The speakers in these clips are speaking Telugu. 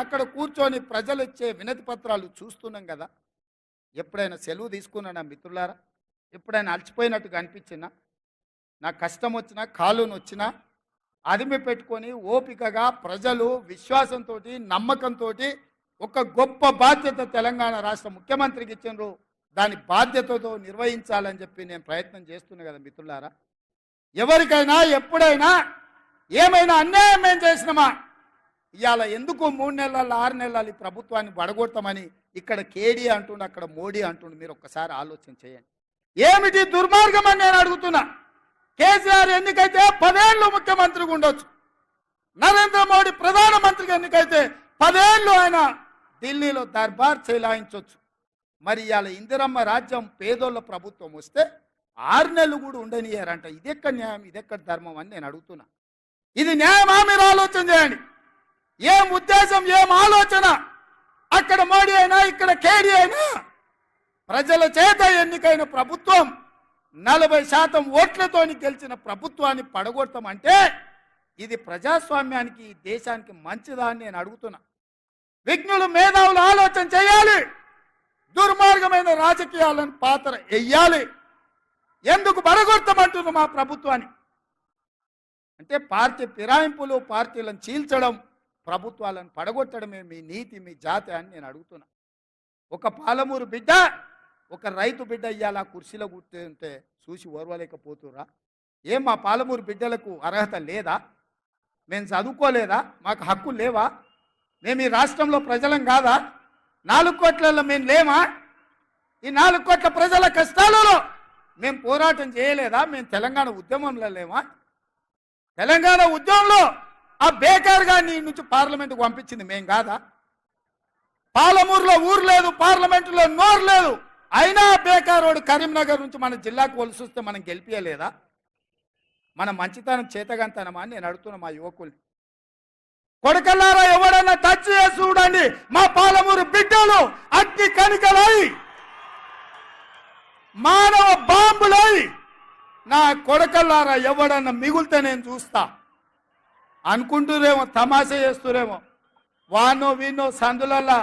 అక్కడ కూర్చొని ప్రజలు ఇచ్చే వినతి పత్రాలు చూస్తున్నాం కదా. ఎప్పుడైనా సెలవు తీసుకున్నానా మిత్రులారా? ఎప్పుడైనా అలసిపోయినట్టుగా అనిపించినా? నా కష్టం వచ్చినా కాలును వచ్చినా అదిమి పెట్టుకొని ఓపికగా ప్రజలు విశ్వాసంతో నమ్మకంతో ఒక గొప్ప బాధ్యత తెలంగాణ రాష్ట్ర ముఖ్యమంత్రికి ఇచ్చినారు. దాని బాధ్యతతో నిర్వహించాలని చెప్పి నేను ప్రయత్నం చేస్తున్నా కదా మిత్రులారా. ఎవరికైనా ఎప్పుడైనా ఏమైనా అన్యాయం ఏం చేసినామా? ఇవాళ ఎందుకు మూడు నెలలు ఆరు నెలలు ఈ ప్రభుత్వాన్ని పడగొడతామని ఇక్కడ కేడీ అంటుండు అక్కడ మోడీ అంటుండు మీరు ఒక్కసారి ఆలోచన చేయండి. ఏమిటి దుర్మార్గం అని నేను అడుగుతున్నా? కేసీఆర్ ఎన్నికైతే పదేళ్ళు ముఖ్యమంత్రిగా ఉండొచ్చు. నరేంద్ర మోడీ ప్రధానమంత్రిగా ఎన్నికైతే పదేళ్ళు ఆయన ఢిల్లీలో దర్బార్ చేలాయించవచ్చు మరి ఇవాళ ఇందిరమ్మ రాజ్యం పేదోళ్ళ ప్రభుత్వం వస్తే ఆరు నెలలు కూడా ఉండనియారంట ఇదెక్కడ న్యాయం ఇదెక్కడ ధర్మం అని నేను అడుగుతున్నా. ఇది న్యాయమా? మీరు ఆలోచన చేయండి. ఏం ఉద్దేశం ఏం ఆలోచన? అక్కడ మోడీ అయినా ఇక్కడ కేడీ అయినా ప్రజల చేత ఎన్నికైన ప్రభుత్వం నలభై శాతం ఓట్లతోని గెలిచిన ప్రభుత్వాన్ని పడగొడతామంటే ఇది ప్రజాస్వామ్యానికి ఈ దేశానికి మంచిదా అని నేను అడుగుతున్నా. విఘ్నులు మేధావులు ఆలోచన చేయాలి. దుర్మార్గమైన రాజకీయాలను పాత్ర వెయ్యాలి ఎందుకు పడగొడతామంటున్నారు మా ప్రభుత్వాన్ని? అంటే పార్టీ ఫిరాయింపులు పార్టీలను చీల్చడం ప్రభుత్వాలను పడగొట్టడమే మీ నీతి మీ జాతి అని నేను అడుగుతున్నా. ఒక పాలమూరు బిడ్డ ఒక రైతు బిడ్డ ఇయ్యాల కుర్చీలో కూర్చుంటే చూసి ఓర్వలేకపోతురా ఏం మా పాలమూరు బిడ్డలకు అర్హత లేదా? మేము చదువుకోలేదా? మాకు హక్కు లేవా? మేము ఈ రాష్ట్రంలో ప్రజలం కాదా? నాలుగు కోట్లలో మేము లేమా? ఈ నాలుగు కోట్ల ప్రజల కష్టాలలో మేము పోరాటం చేయలేదా? మేము తెలంగాణ ఉద్యమంలో లేమా? తెలంగాణ ఉద్యమంలో ఆ బేకార్ గారిని నుంచి పార్లమెంట్కి పంపించింది మేం కాదా? పాలమూరులో ఊరు లేదు పార్లమెంటులో నోరు లేదు. అయినా బేకారోడు కరీంనగర్ నుంచి మన జిల్లాకు వలసి వస్తే మనం గెలిపియలేదా? మన మంచితనం చేతగంతనమా అని నేను అడుగుతున్నా మా యువకుల్ని. కొడకల్లారా ఎవడన్నా టచ్ చేసి చూడండి. మా పాలమూరు బిడ్డలు అగ్ని కనికలై మానవ బాంబులై. నా కొడకల్లారా ఎవడన్నా మిగులుతా నేను చూస్తా. అనుకుంటురేమో తమాషా చేస్తురేమో. వానో వీనో సందులల్లా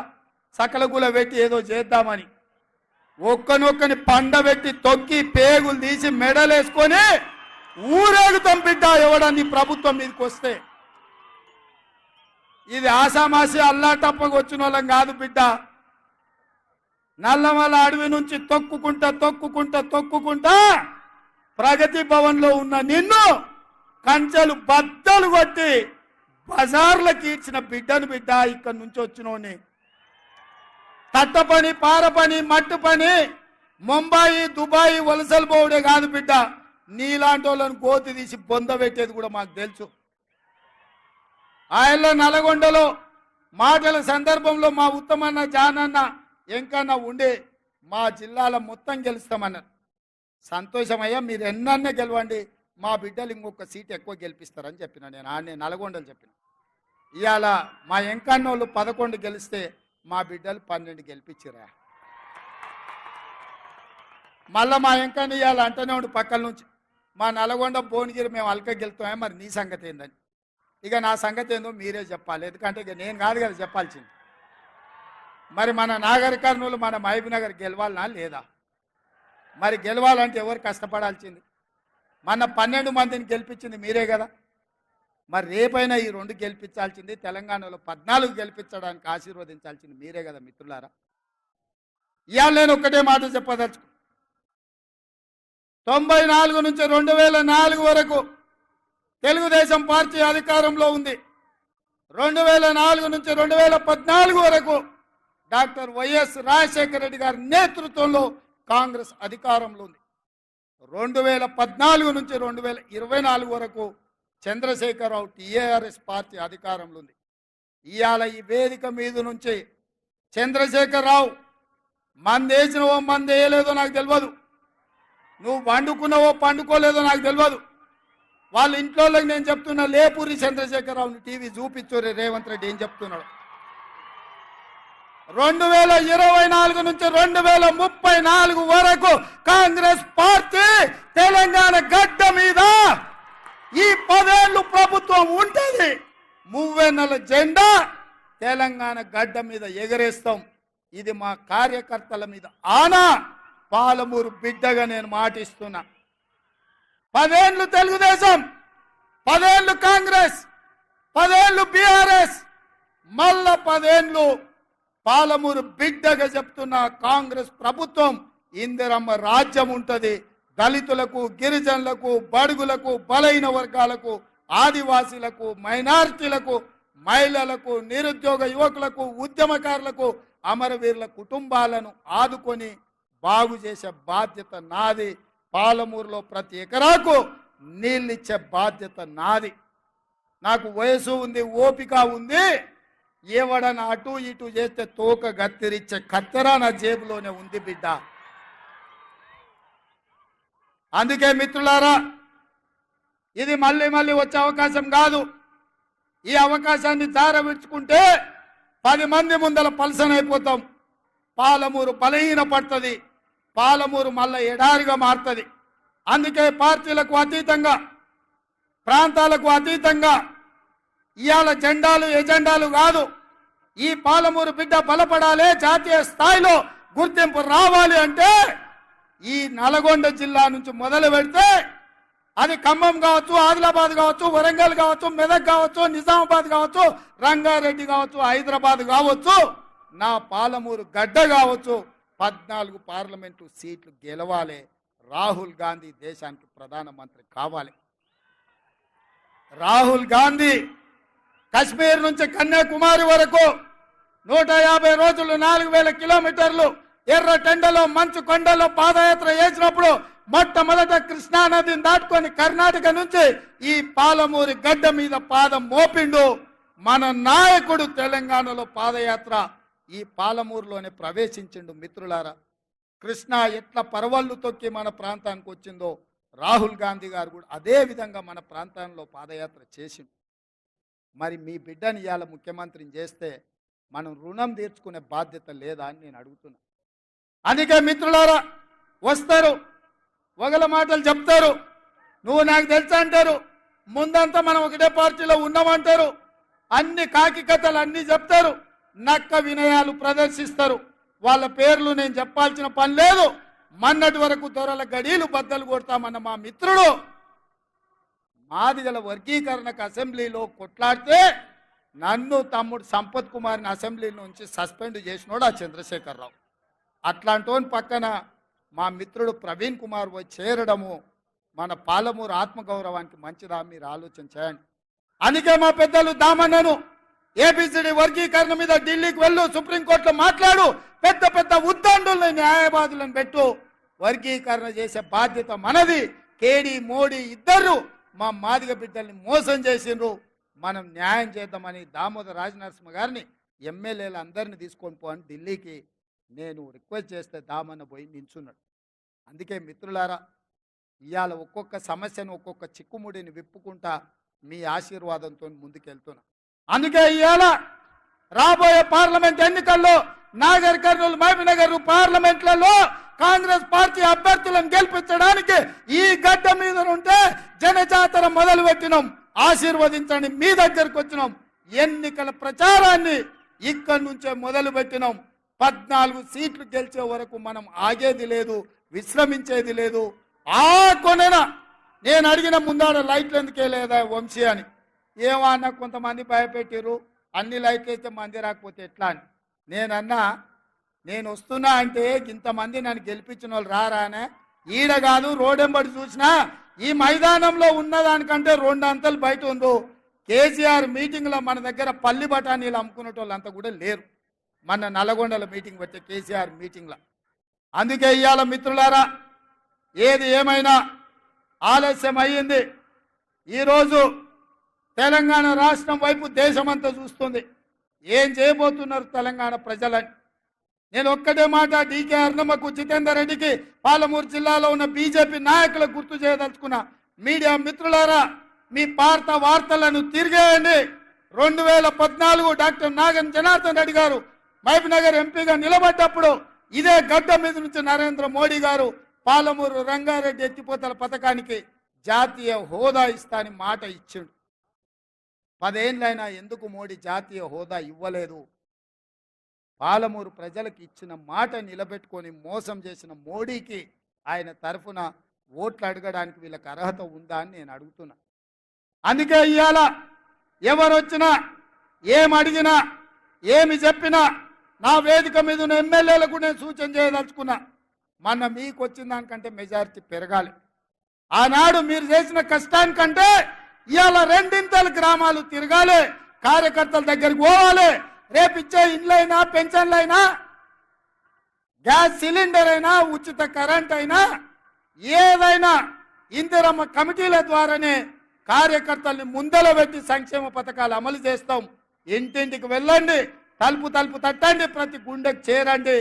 సకలగుల పెట్టి ఏదో చేద్దామని. ఒక్కనొక్కని పండబెట్టి తొక్కి పేగులు తీసి మెడలేసుకొని ఊరేగుతాం బిడ్డ ఎవడని ప్రభుత్వం మీదకి వస్తే ఇది ఆసామాసి అల్లాటప్పకు వచ్చిన వాళ్ళం కాదు బిడ్డ. నల్లమల అడవి నుంచి తొక్కుకుంటా తొక్కుకుంటా తొక్కుకుంటా ప్రగతి భవన్లో ఉన్న నిన్ను కంచెలు బద్దలు కొట్టి బజార్లకు ఇచ్చిన బిడ్డను బిడ్డ ఇక్కడి నుంచి వచ్చినోని. తట్ట పని పార పని మట్టు పని ముంబాయి దుబాయ్ వలసలు పోవడే కాదు బిడ్డ. నీలాంటి వాళ్ళని కోతి తీసి బొంద పెట్టేది కూడా మాకు తెలుసు. ఆయనలో నల్గొండలో మాటల సందర్భంలో మా ఉత్తమన్న జానన్న ఎంకన్నా ఉండే మా జిల్లాలో మొత్తం గెలుస్తామన్నారు. సంతోషమయ్యా మీరు ఎన్నన్నా గెలవండి. మా బిడ్డలు ఇంకొక సీట్ ఎక్కువ గెలిపిస్తారని చెప్పిన నేను ఆడనే నల్గొండలు చెప్పిన. ఇవాళ మా ఎంకన్నోళ్ళు పదకొండు గెలిస్తే మా బిడ్డలు పన్నెండు గెలిపించిరా మళ్ళీ మా ఎంకన్న ఇవాళ అంటనే ఉండి పక్కల నుంచి మా నల్గొండ భువనగిరి మేము అల్క గెలుతామే మరి నీ సంగతి ఏందని. ఇక నా సంగతి ఏందో మీరే చెప్పాలి ఎందుకంటే ఇక నేను కాదు కదా చెప్పాల్సింది. మరి మన నాగర్ కర్నూలు మన మహబూబ్ నగర్ గెలవాలనా లేదా? మరి గెలవాలంటే ఎవరు కష్టపడాల్సింది? మన పన్నెండు మందిని గెలిపించింది మీరే కదా. మరి రేపైనా ఈ రెండు గెలిపించాల్సింది తెలంగాణలో పద్నాలుగు గెలిపించడానికి ఆశీర్వదించాల్సింది మీరే కదా మిత్రులారా. ఇవాళ నేను ఒక్కటే మాట చెప్పదలుచుకు తొంభై నాలుగు నుంచి రెండు వేల నాలుగు వరకు తెలుగుదేశం పార్టీ అధికారంలో ఉంది. రెండు వేల నాలుగు నుంచి రెండు వేల పద్నాలుగు వరకు డాక్టర్ వైఎస్ రాజశేఖర రెడ్డి గారి నేతృత్వంలో కాంగ్రెస్ అధికారంలో ఉంది. రెండు వేల పద్నాలుగు నుంచి రెండు వేల ఇరవై నాలుగు వరకు చంద్రశేఖరరావు టీఆర్ఎస్ పార్టీ అధికారంలో ఉంది ఇవాళ ఈ వేదిక మీద నుంచి చంద్రశేఖరరావు మందేసినవో మందేయలేదో నాకు తెలియదు నువ్వు వండుకున్నావో పండుకోలేదో నాకు తెలియదు వాళ్ళ ఇంట్లో నేను చెప్తున్నా లేపూరి చంద్రశేఖరరావుని టీవీ చూపించు రేవంత్ రెడ్డి ఏం చెప్తున్నాడు? రెండు వేల ఇరవై నాలుగు నుంచి రెండు వేల ముప్పై నాలుగు వరకు కాంగ్రెస్ పార్టీ తెలంగాణ గడ్డ మీద ఈ పదేళ్ళు ప్రభుత్వం ఉంటుంది. మువ్వెన్నెల జెండా తెలంగాణ గడ్డ మీద ఎగరేస్తాం. ఇది మా కార్యకర్తల మీద ఆనా. పాలమూరు బిడ్డగా నేను మాటిస్తున్నా. పదేళ్ళు తెలుగుదేశం పదేళ్ళు కాంగ్రెస్ పదేళ్ళు బీఆర్ఎస్ మళ్ళా పదేళ్ళు పాలమూరు బిడ్డగా చెప్తున్న కాంగ్రెస్ ప్రభుత్వం ఇందిరమ్మ రాజ్యం ఉంటుంది. దళితులకు గిరిజనులకు బడుగులకు బలైన వర్గాలకు ఆదివాసీలకు మైనార్టీలకు మహిళలకు నిరుద్యోగ యువకులకు ఉద్యమకారులకు అమరవీరుల కుటుంబాలను ఆదుకొని బాగు చేసే బాధ్యత నాది. పాలమూరులో ప్రతి ఎకరాకు నీళ్ళిచ్చే బాధ్యత నాది. నాకు వయసు ఉంది ఓపిక ఉంది. ఏవడన అటు ఇటు చేస్తే తోక గత్తిరిచ్చే కత్తెర నా జేబులోనే ఉంది బిడ్డ. అందుకే మిత్రులారా ఇది మళ్ళీ మళ్ళీ వచ్చే అవకాశం కాదు. ఈ అవకాశాన్ని జార విడుచుకుంటే పది మంది ముందల పలసన అయిపోతాం. పాలమూరు బలహీన పడుతుంది. పాలమూరు మళ్ళీ ఎడారిగా మారుతుంది. అందుకే పార్టీలకు అతీతంగా ప్రాంతాలకు అతీతంగా ఇవాళ జెండాలు ఎజెండాలు కాదు. ఈ పాలమూరు బిడ్డ బలపడాలి జాతీయ స్థాయిలో గుర్తింపు రావాలి అంటే ఈ నల్గొండ జిల్లా నుంచి మొదలు పెడితే అది ఖమ్మం కావచ్చు ఆదిలాబాద్ కావచ్చు వరంగల్ కావచ్చు మెదక్ కావచ్చు నిజామాబాద్ కావచ్చు రంగారెడ్డి కావచ్చు హైదరాబాద్ కావచ్చు నా పాలమూరు గడ్డ కావచ్చు. పద్నాలుగు పార్లమెంటు సీట్లు గెలవాలి. రాహుల్ గాంధీ దేశానికి ప్రధానమంత్రి కావాలి. రాహుల్ గాంధీ కశ్మీర్ నుంచి కన్యాకుమారి వరకు నూట యాభై రోజులు నాలుగు వేల కిలోమీటర్లు ఎర్ర టెండలో మంచు కొండలో పాదయాత్ర చేసినప్పుడు మొట్టమొదట కృష్ణా నదిని దాటుకొని కర్ణాటక నుంచి ఈ పాలమూరి గడ్డ మీద పాదం మోపిండు. మన నాయకుడు తెలంగాణలో పాదయాత్ర ఈ పాలమూరులోనే ప్రవేశించిండు మిత్రులారా. కృష్ణ ఎట్లా పరవళ్ళు తొక్కి మన ప్రాంతానికి వచ్చిందో రాహుల్ గాంధీ గారు కూడా అదే విధంగా మన ప్రాంతంలో పాదయాత్ర చేసిండు. మరి మీ బిడ్డని ఇవాళ ముఖ్యమంత్రిని చేస్తే మనం రుణం తీర్చుకునే బాధ్యత లేదా అని నేను అడుగుతున్నా. అందుకే మిత్రులారా వస్తారు ఒకల మాటలు చెప్తారు నువ్వు నాకు తెలుసా అంటారు ముందంతా మనం ఒకటే పార్టీలో ఉన్నామంటారు అన్ని కాకి కథలు అన్ని చెప్తారు నక్క వినయాలు ప్రదర్శిస్తారు. వాళ్ళ పేర్లు నేను చెప్పాల్సిన పని లేదు. మన్నటి వరకు దొరల గడీలు బద్దలు కొడతామన్న మా మిత్రుడు మాదిగల వర్గీకరణకు అసెంబ్లీలో కొట్లాడితే నన్ను తమ్ముడు సంపత్ కుమార్ని అసెంబ్లీ నుంచి సస్పెండ్ చేసినోడు ఆ చంద్రశేఖరరావు. అట్లాంటోని పక్కన మా మిత్రుడు ప్రవీణ్ కుమార్ పోయి చేరడము మన పాలమూరు ఆత్మగౌరవానికి మంచిదా మీరు ఆలోచన చేయండి. అందుకే మా పెద్దలు దామన్నను ఏబిసిడి వర్గీకరణ మీద ఢిల్లీకి వెళ్ళు సుప్రీంకోర్టులో మాట్లాడు పెద్ద పెద్ద ఉద్దండుల్ని న్యాయవాదులను పెట్టు. వర్గీకరణ చేసే బాధ్యత మనది. కేడీ మోడీ ఇద్దరు మా మాదిగ బిడ్డల్ని మోసం చేసిండ్రు. మనం న్యాయం చేద్దామని దామోదర రాజనరసింహ గారిని ఎమ్మెల్యేలు అందరిని తీసుకొని పో అని ఢిల్లీకి నేను రిక్వెస్ట్ చేస్తే దామన్న పోయి నించున్నాడు. అందుకే మిత్రులారా ఇవాళ ఒక్కొక్క సమస్యను ఒక్కొక్క చిక్కుముడిని విప్పుకుంటా మీ ఆశీర్వాదంతో ముందుకెళ్తున్నా. అందుకే ఇవాళ రాబోయే పార్లమెంట్ ఎన్నికల్లో నాగర్ కర్నూలు మహబీనగర్ పార్లమెంట్లలో కాంగ్రెస్ పార్టీ అభ్యర్థులను గెలిపించడానికి ఈ గడ్డ మీద ఉంటే జనజాతర మొదలు పెట్టినాం ఆశీర్వదించండి మీ దగ్గరకు వచ్చినాం. ఎన్నికల ప్రచారాన్ని ఇక్కడి నుంచే మొదలు పెట్టినాం పద్నాలుగు సీట్లు గెలిచే వరకు మనం ఆగేది లేదు విశ్రమించేది లేదు. ఆ కొనన నేను అడిగిన ముందాడ లైట్లు ఎందుకే లేదా వంశీ అని. ఏమన్నా కొంతమంది భయపెట్టిర్రు అన్ని లైట్లు అయితే మంది రాకపోతే ఎట్లా అని. నేనన్నా నేను వస్తున్నా అంటే ఇంతమంది నన్ను గెలిపించిన వాళ్ళు రారానే ఈడ కాదు రోడెంబడి చూసినా ఈ మైదానంలో ఉన్నదానికంటే రెండు అంతలు బయట ఉందో కేసీఆర్ మీటింగ్లో మన దగ్గర పల్లి బఠానీలు అమ్ముకునేటోళ్ళు అంతా కూడా లేరు. మన నల్గొండల మీటింగ్ వచ్చే కేసీఆర్ మీటింగ్లో. అందుకే ఇవాళ మిత్రులారా ఏది ఏమైనా ఆలస్యం అయ్యింది. ఈరోజు తెలంగాణ రాష్ట్రం వైపు దేశమంతా చూస్తుంది. ఏం చేయబోతున్నారు తెలంగాణ ప్రజలని? నేను ఒక్కటే మాట డీకే అర్ణమ్మకు జితేందర్ రెడ్డికి పాలమూరు జిల్లాలో ఉన్న బీజేపీ నాయకులకు గుర్తు చేయదలుచుకున్నా మీడియా మిత్రులారా మీ పార్త వార్తలను తిరిగేయండి. రెండు వేల పద్నాలుగు డాక్టర్ నాగన్ జనార్దన్ రెడ్డి గారు మహబూబ్నగర్ ఎంపీగా నిలబడ్డప్పుడు ఇదే గడ్డ మీద నుంచి నరేంద్ర మోడీ గారు పాలమూరు రంగారెడ్డి ఎత్తిపోతల పథకానికి జాతీయ హోదా ఇస్తా అని మాట ఇచ్చిండు. పదేళ్ళైనా ఎందుకు మోడీ జాతీయ హోదా ఇవ్వలేదు? పాలమూరు ప్రజలకు ఇచ్చిన మాట నిలబెట్టుకొని మోసం చేసిన మోడీకి ఆయన తరఫున ఓట్లు అడగడానికి వీళ్ళకి అర్హత ఉందా అని నేను అడుగుతున్నా. అందుకే ఇవాళ ఎవరు వచ్చినా ఏం అడిగినా ఏమి చెప్పినా నా వేదిక మీద ఉన్న ఎమ్మెల్యేలకు నేను సూచన చేయదలుచుకున్నా మన మీకు వచ్చిన దానికంటే మెజారిటీ పెరగాలి. ఆనాడు మీరు చేసిన కష్టానికంటే ఇవాళ రెండింతల గ్రామాలు తిరగాలి కార్యకర్తల దగ్గరికి పోవాలి రేపు ఇచ్చే ఇండ్లైనా పెన్షన్లైనా గ్యాస్ సిలిండర్ అయినా ఉచిత కరెంట్ అయినా ఏదైనా ఇందిరమ్మ కమిటీల ద్వారానే కార్యకర్తల్ని ముందల పెట్టి సంక్షేమ పథకాలు అమలు చేస్తాం. ఇంటింటికి వెళ్ళండి తలుపు తలుపు తట్టండి ప్రతి గుండెకు చేరండి.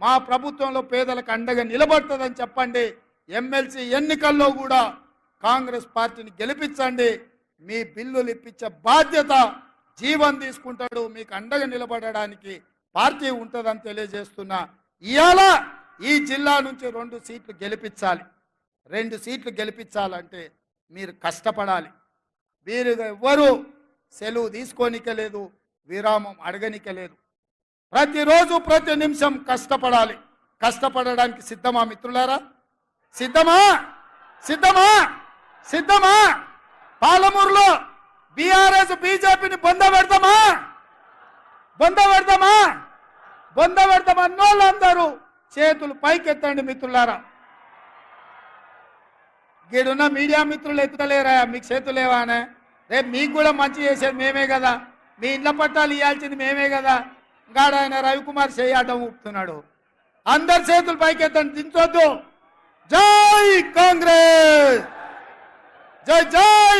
మా ప్రభుత్వంలో పేదలకు అండగా నిలబడుతుందని చెప్పండి. ఎమ్మెల్సీ ఎన్నికల్లో కూడా కాంగ్రెస్ పార్టీని గెలిపించండి. మీ బిల్లులు ఇప్పించే బాధ్యత జీవం తీసుకుంటాడు మీకు అండగా నిలబడడానికి పార్టీ ఉంటుందని తెలియజేస్తున్నా ఇవాళ ఈ జిల్లా నుంచి రెండు సీట్లు గెలిపించాలి. రెండు సీట్లు గెలిపించాలంటే మీరు కష్టపడాలి. మీరు ఎవ్వరూ సెలవు తీసుకోనికలేదు విరామం అడగనికలేదు ప్రతిరోజు ప్రతి నిమిషం కష్టపడాలి. కష్టపడడానికి సిద్ధమా మిత్రులారా? సిద్ధమా? సిద్ధమా? సిద్ధమా? పాలమూరులో బీఆర్ఎస్ బీజేపీని బొంద పెడతామా? బొంద పెడతామా? బొంద పెడతామన్నోళ్ళందరూ చేతులు పైకెత్తండి మిత్రులారా. గీడున్న మీడియా మిత్రులు ఎత్తలేరా మీకు చేతులు లేవానే రేపు మీకు కూడా మంచి చేసేది మేమే కదా. మీ ఇండ్ల పట్టాలు ఇవ్వాల్సింది మేమే కదా. గాడ ఆయన రవికుమార్ చేయటం ఊపుతున్నాడు. అందరు చేతులు పైకెత్తండి దించొద్దు. జై కాంగ్రెస్! జై జై!